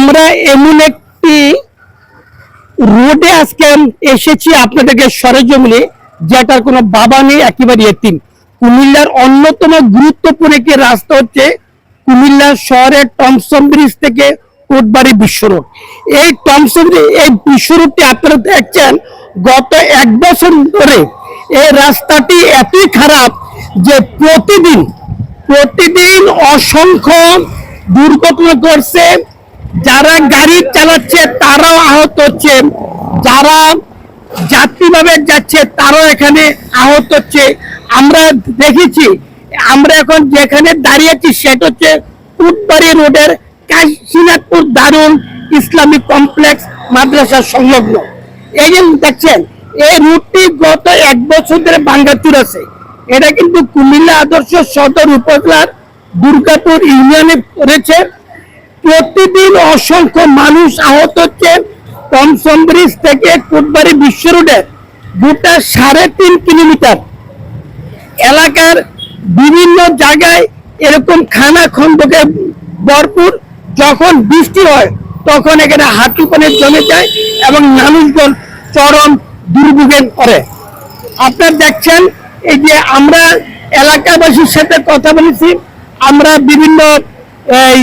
আমরা এমন একটি রোডে আজকে এসেছি আপনাদেরকে সরেজমিনে, যেটার কোনো বাবা নেই, একেবারে এতিম। কুমিল্লার অন্যতম গুরুত্বপূর্ণ একটি রাস্তা হচ্ছে কুমিল্লা শহরের টমসন ব্রিজ থেকে কোটবাড়ি বিশ্ব রোড। এই ব্রিজ- এই বিশ্ব রোডটি আপনারা দেখছেন, গত এক বছর ধরে এই রাস্তাটি এতই খারাপ যে প্রতিদিন প্রতিদিন অসংখ্য দুর্ঘটনা ঘটছে যারা গাড়ি চালাচ্ছে, তারাও আহত হচ্ছে। যারা যাত্রীভাবে যাচ্ছে, তারাও এখানে আহত হচ্ছে। আমরা দেখেছি, আমরা এখন যেখানে দাঁড়িয়েছি সেটা হচ্ছে উটবাড়ি রোডের কাশীনাথপুর দারুল ইসলামিক কমপ্লেক্স মাদ্রাসা সংলগ্ন। এই যে দেখছেন, এই রুটটি গত এক বছর ধরে বাঙ্গাচুর আছে। এটা কিন্তু কুমিল্লা আদর্শ সদর উপজেলার দুর্গাপুর ইউনিয়নে রয়েছে। প্রতিদিন অসংখ্য মানুষ আহত হচ্ছে। টমসন ব্রিজ থেকে কোটবাড়ি বিশ্ব রোডের গোটা সাড়ে তিন কিলোমিটার। এলাকার বিভিন্ন জায়গায় এরকম খানা খন্দকে ভরপুর। যখন বৃষ্টি হয়, তখন এখানে হাঁটু পানে জমে যায় এবং মানুষজন চরম দুর্ভোগে করে আপনারা দেখছেন, এই যে আমরা এলাকাবাসীর সাথে কথা বলেছি। আমরা বিভিন্ন, এই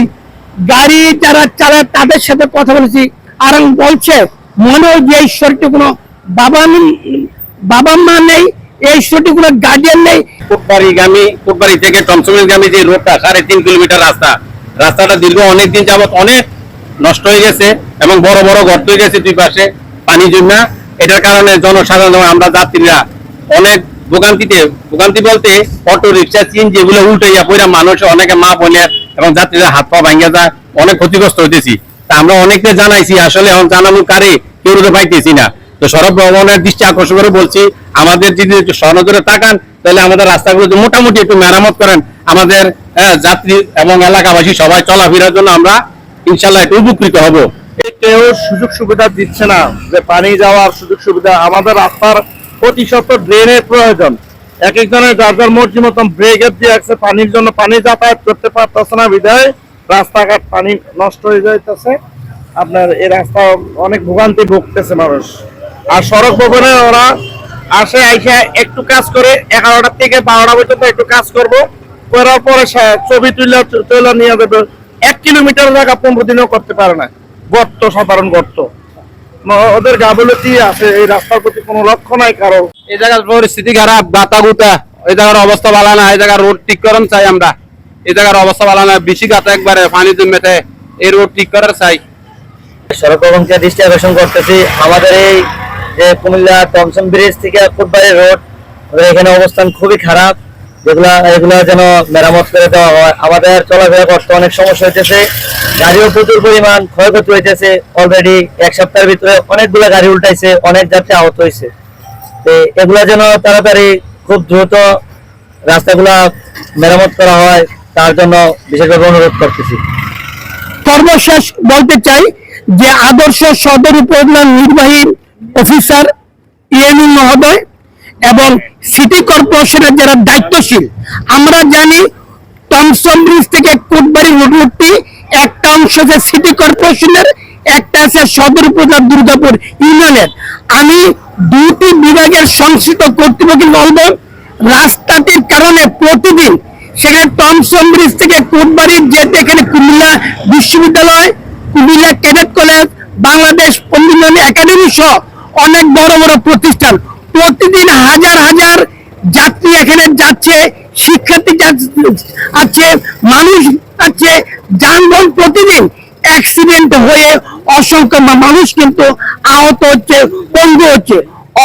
গাড়ি যারা চালায় তাদের সাথে কথা বলেছি। আর বলছে, মনে হয় যে এই শরীরটি কোনো বাবা বাবা মা নেই, এই শরীরটি কোনো গার্ডিয়ান নেই। থেকে যে রোডটা, সাড়ে তিন কিলোমিটার রাস্তা। রাস্তাটা দীর্ঘ অনেক দিন যাবত অনেক নষ্ট হয়ে গেছে এবং বড় বড় গর্ত হয়ে গেছে দুই পাশে পানি জমা। এটার কারণে জনসাধারণ আমরা যাত্রীরা অনেক ভোগান্তিতে ভোগান্তি বলতে অটো, রিক্সা চিন যেগুলো উল্টাইয়া পড়া মানুষ, অনেকে মা বোনের এবং যাত্রীরা হাত পা ভাঙ্গা যায়, অনেক ক্ষতিগ্রস্ত হইতেছি। তা আমরা অনেককে জানাইছি, আসলে এখন জানানো কারে কেউ তো পাইতেছি না। তো সড়ক ভবনের দৃষ্টি আকর্ষণ করে বলছি, আমাদের যদি স্বর্ণদরে তাকান, তাহলে আমাদের রাস্তাগুলো মোটামুটি একটু মেরামত করেন, আমাদের যাত্রী এবং এলাকাবাসী সবাই চলাফেরার জন্য আমরা ইনশাল্লাহ একটু উপকৃত হব। কেউ সুযোগ সুবিধা দিচ্ছে না, যে পানি যাওয়ার সুযোগ সুবিধা, আমাদের রাস্তার প্রতিশত ড্রেনের প্রয়োজন। এক একজনের যার যার মর্জি মতন ব্রেকের দিয়ে আছে পানির জন্য পানি যাতায়াত করতে পারতেছে না বিধায় রাস্তাঘাট পানি নষ্ট হয়ে যাইতেছে। আপনার এই রাস্তা অনেক ভোগান্তি ভুগতেছে মানুষ। আর সড়ক ভবনে ওরা আসে, আইসা, একটু কাজ করে, এগারোটা থেকে বারোটা পর্যন্ত একটু কাজ করব। করার পরে ছবি তুলে তুলে নিয়ে যাবে। এক কিলোমিটার জায়গা পনেরো দিনও করতে পারে না। গর্ত, সাধারণ গর্ত। ওদের গাফিলতি আছে এই রাস্তার প্রতি কোনো লক্ষ্য নাই কারও। এই জায়গার পরিস্থিতি খারাপ গাতা গুতা এই জায়গার অবস্থা ভালো না এই জায়গার রোড ঠিক করেন চাই আমরা। এই জায়গার অবস্থা ভালো না বেশি গাতা একবারে পানি জমেতে এই রোড ঠিক করার চাই। সড়ক ভবনকে দৃষ্টি আকর্ষণ করতেছি আমাদের এই যে কুমিল্লা টমসন ব্রিজ থেকে ফুটবাড়ি রোড এখানে অবস্থান খুবই খারাপ। যেগুলা, এগুলা যেন মেরামত করে দেওয়া হয়। আমাদের চলাফেরা করতে অনেক সমস্যা হইতেছে, গাড়িও প্রচুর পরিমাণ ক্ষয়ক্ষতি হইতেছে। অলরেডি এক সপ্তাহের ভিতরে অনেকগুলো গাড়ি উল্টাইছে, অনেক যাত্রী আহত হয়েছে তো এগুলা যেন তাড়াতাড়ি খুব দ্রুত রাস্তাগুলা মেরামত করা হয়, তার জন্য বিশেষভাবে অনুরোধ করতেছি। সর্বশেষ বলতে চাই যে আদর্শ সদর উপজেলার নির্বাহী অফিসার ইএনই মহোদয় এবং সিটি কর্পোরেশনের যারা দায়িত্বশীল, আমরা জানি টমসন ব্রিজ থেকে কোটবাড়ি রুটটি একটা অংশ যে সিটি কর্পোরেশনের, একটা আছে সদর উপজেলা দুর্গাপুর ইউনিয়নের। আমি দুটি বিভাগের সংশ্লিষ্ট কর্তৃপক্ষ বলব, রাস্তাটির কারণে প্রতিদিন সেখানে টমসন ব্রিজ থেকে কোটবাড়ি যেতে এখানে কুমিল্লা বিশ্ববিদ্যালয়, কুমিল্লা ক্যাডেট কলেজ, বাংলাদেশ পল্লিউন্নয়ন একাডেমি সহ অনেক বড় বড় প্রতিষ্ঠান প্রতিদিন হাজার হাজার যাত্রী এখানে যাচ্ছে, শিক্ষার্থী আছে, মানুষ আছে। যানবাহন প্রতিদিন অ্যাক্সিডেন্ট হয়ে অসংখ্য মানুষ কিন্তু আহত হচ্ছে, পঙ্গু হচ্ছে।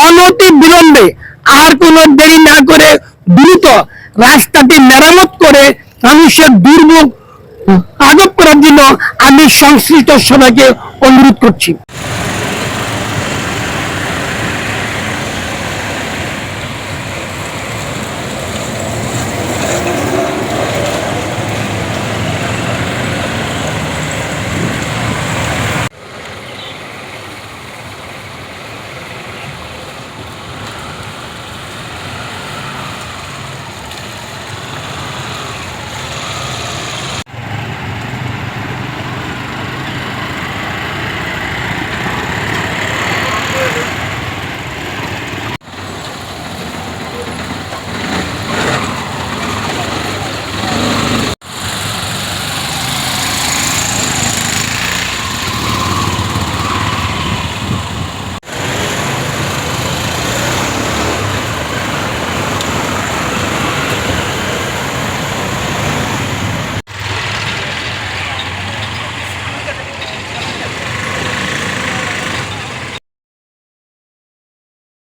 অনতি বিলম্বে আর কোনো দেরি না করে দ্রুত রাস্তাটি মেরামত করে মানুষের দুর্ভোগ আদব করার জন্য আমি সংশ্লিষ্ট সবাইকে অনুরোধ করছি।